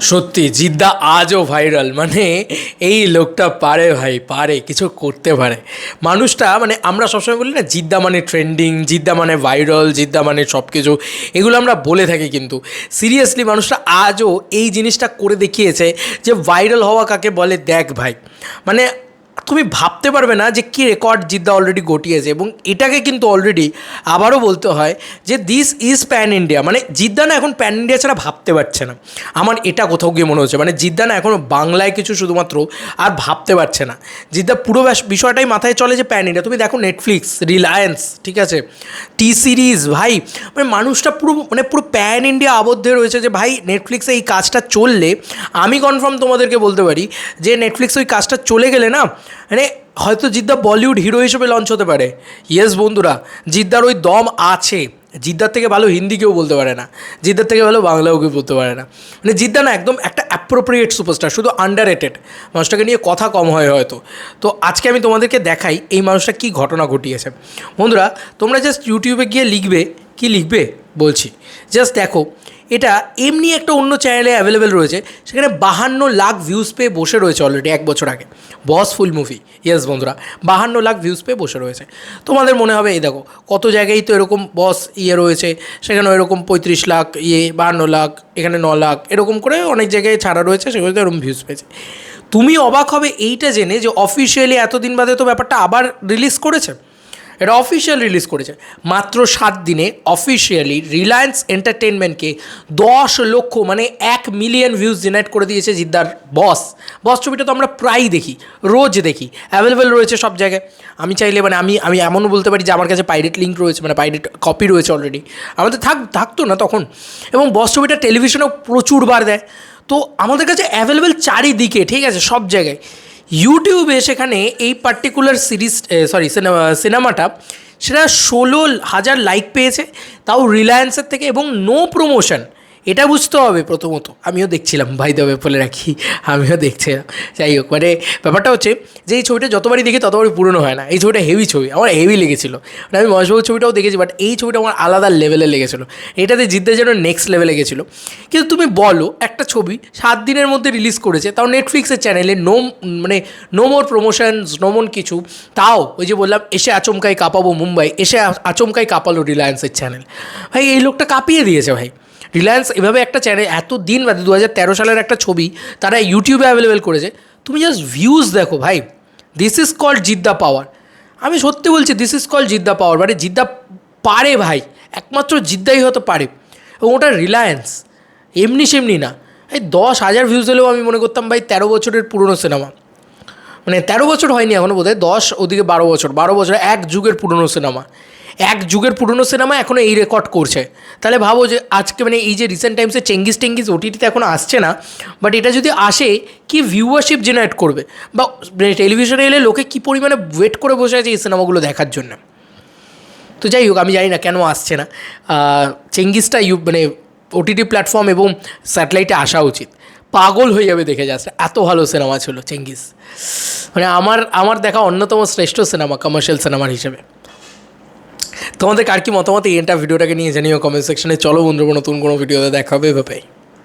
সত্যি, জিদ্দা আজও ভাইরাল মানে এই লোকটা পারে ভাই, পারে, কিছু করতে পারে। মানুষটা মানে আমরা সবসময় বলি না, জিদ্দা মানে ট্রেন্ডিং জিদ্দা মানে ভাইরাল জিদ্দা মানে সব কিছু এগুলো আমরা বলে থাকি কিন্তু। সিরিয়াসলি মানুষটা আজও এই জিনিসটা করে দেখিয়েছে যে ভাইরাল হওয়া কাকে বলে, দেখ ভাই। মানে তুমি ভাবতে পারবে না যে কী রেকর্ড জিদ্দা অলরেডি গটিয়েছে এবং এটাকে কিন্তু অলরেডি আবারও বলতে হয় যে দিস ইজ প্যান ইন্ডিয়া মানে জিদ্দা না এখন প্যান ইন্ডিয়া ছাড়া ভাবতে পারছে না। আমার এটা কোথাও গিয়ে মনে হচ্ছে মানে জিদ্দা না এখন বাংলায় কিছু শুধুমাত্র আর ভাবতে পারছে না। জিদ্দা পুরো বিষয়টাই মাথায় চলে যে প্যান ইন্ডিয়া তুমি দেখো নেটফ্লিক্স রিলায়েন্স ঠিক আছে? টি সিরিজ ভাই মানে মানুষটা পুরো মানে পুরো প্যান ইন্ডিয়া আবদ্ধে রয়েছে যে ভাই নেটফ্লিক্সে এই কাজটা চললে, আমি কনফার্ম তোমাদেরকে বলতে পারি যে নেটফ্লিক্স ওই কাজটা চলে গেলে না মানে হয়তো জিদ্দা বলিউড হিরো হিসেবে লঞ্চ হতে পারে। ইয়েস বন্ধুরা, জিদ্দার ওই দম আছে। জিদ্দার থেকে ভালো হিন্দি কেউ বলতে পারে না। জিদ্দার থেকে ভালো বাংলাও কেউ বলতে পারে না। মানে জিদ্দা না একদম একটা অ্যাপ্রোপ্রিয়েট সুপারস্টার শুধু আন্ডার রেটেড মানুষটাকে নিয়ে কথা কম হয় হয়তো। তো আজকে আমি তোমাদেরকে দেখাই এই মানুষটা কী ঘটনা ঘটিয়েছে। বন্ধুরা, তোমরা জাস্ট ইউটিউবে গিয়ে লিখবে। কি লিখবে? বলছি। জাস্ট দেখো এটা এমনি একটা অন্য চ্যানেলে অ্যাভেলেবেল রয়েছে, সেখানে বাহান্ন লাখ ভিউজ পেয়ে বসে রয়েছে অলরেডি এক বছর আগে। বস ফুল মুভি ইয়েস বন্ধুরা, বাহান্ন লাখ ভিউজ পেয়ে বসে রয়েছে। তোমাদের মনে হবে, এই দেখো, কত জায়গায় তো এরকম বস ইয়ে রয়েছে সেখানে এরকম পঁয়ত্রিশ লাখ ইয়ে বাহান্ন লাখ, এখানে ন লাখ, এরকম করে অনেক জায়গায় ছাড়া রয়েছে সেগুলোতে এরকম ভিউজ পেয়েছে। তুমি অবাক হবে এইটা জেনে যে অফিসিয়ালি এতদিন বাদে তো ব্যাপারটা আবার রিলিজ করেছে? এটা অফিসিয়াল রিলিজ করেছে। মাত্র সাত দিনে অফিসিয়ালি রিলায়েন্স এন্টারটেনমেন্টকে দশ লক্ষ মানে এক মিলিয়ন ভিউজ জেনারেট করে দিয়েছে জিদ্দার বস বস ছবিটা তো আমরা প্রায়ই দেখি, রোজ দেখি। অ্যাভেলেবেল রয়েছে সব জায়গায়। আমি চাইলে মানে আমি আমি এমনও বলতে পারি যে আমার কাছে পাইরেট লিঙ্ক রয়েছে মানে পাইরেট কপি রয়েছে অলরেডি আমাদের থাক, থাকতো না তখন। এবং বস ছবিটা টেলিভিশনেও প্রচুরবার দেয়। তো আমাদের কাছে অ্যাভেলেবেল চারিদিকে, ঠিক আছে, সব জায়গায়। ইউটিউবে সেখানে এই পার্টিকুলার সিরিজ সরি সিনেমা সিনেমাটা সেটা ষোলো হাজার লাইক পেয়েছে, তাও রিলায়েন্সের থেকে এবং নো প্রমোশন এটা বুঝতে হবে প্রথমত। আমিও দেখছিলাম ভাই দেবে বলে রাখি। আমিও দেখছিলাম যাই হোক মানে ব্যাপারটা হচ্ছে যে এই ছবিটা যতবারই দেখি ততবারই পুরনো হয় না। এই ছবিটা হেভি ছবি, আমার হেভি লেগেছিলো। মানে আমি মহেশবাবুর ছবিটাও দেখেছি বাট এই ছবিটা আমার আলাদা লেভেলে লেগেছিলো। এটাতে জিততে যেন নেক্সট লেভেলে গেছিল। কিন্তু তুমি বলো, একটা ছবি সাত দিনের মধ্যে রিলিজ করেছে, তাও নেটফ্লিক্সের চ্যানেলে নো মানে no more promotions no more কিছু। তাও ওই যে বললাম, এসে আচমকাই কাঁপাবো মুম্বাই, এসে আচমকাই কাঁপালো রিলায়েন্সের চ্যানেল ভাই, এই লোকটা কাঁপিয়ে দিয়েছে ভাই। রিলায়েন্স এভাবে একটা চ্যানেল এত দিন বাদে দু হাজার তেরো সালের একটা ছবি তারা ইউটিউবে অ্যাভেলেবেল করেছে। তুমি জাস্ট ভিউজ দেখো ভাই। দিস ইজ কল্ড জিদ্দা পাওয়ার। আমি সত্যি বলছি দিস ইজ কল্ড জিদ্দা পাওয়ার। মানে জিদ্দা পারে ভাই। একমাত্র জিদ্দাই হতে পারে। এবং ওটা রিলায়েন্স এমনি সেমনি না। এই দশ হাজার ভিউজ হলেও আমি মনে করতাম ভাই তেরো বছরের পুরনো সিনেমা মানে তেরো বছর হয়নি এখনও বোধ হয় দশ ওদিকে বারো বছর। বারো বছর, এক যুগের পুরনো সিনেমা এক যুগের পুরনো সিনেমা এখনও এই রেকর্ড করছে। তাহলে ভাবো যে আজকে মানে এই যে রিসেন্ট টাইমসে চেঙ্গিস টেঙ্গিস ওটিটিতে এখন আসছে না বাট এটা যদি আসে, কি ভিউয়ারশিপ জেনারেট করবে? বা টেলিভিশনে এলে লোকে কী পরিমাণে ওয়েট করে বসে আছে এই সিনেমাগুলো দেখার জন্য? তো যাই হোক, আমি জানি না কেন আসছে না। চেঙ্গিসটা ইউ মানে ওটিটি প্ল্যাটফর্ম এবং স্যাটেলাইটে আসা উচিত। পাগল হয়ে যাবে দেখে যাচ্ছে এত ভালো সিনেমা ছিল চেঙ্গিস। মানে আমার আমার দেখা অন্যতম শ্রেষ্ঠ সিনেমা কমার্শিয়াল সিনেমার হিসেবে। তোমাদের কার কি মতামত এই এন্টার ভিডিওটাকে নিয়ে জানিও কমেন্ট সেকশনে চলো বন্ধুরা, নতুন কোনো ভিডিওতে দেখাবে এভাবে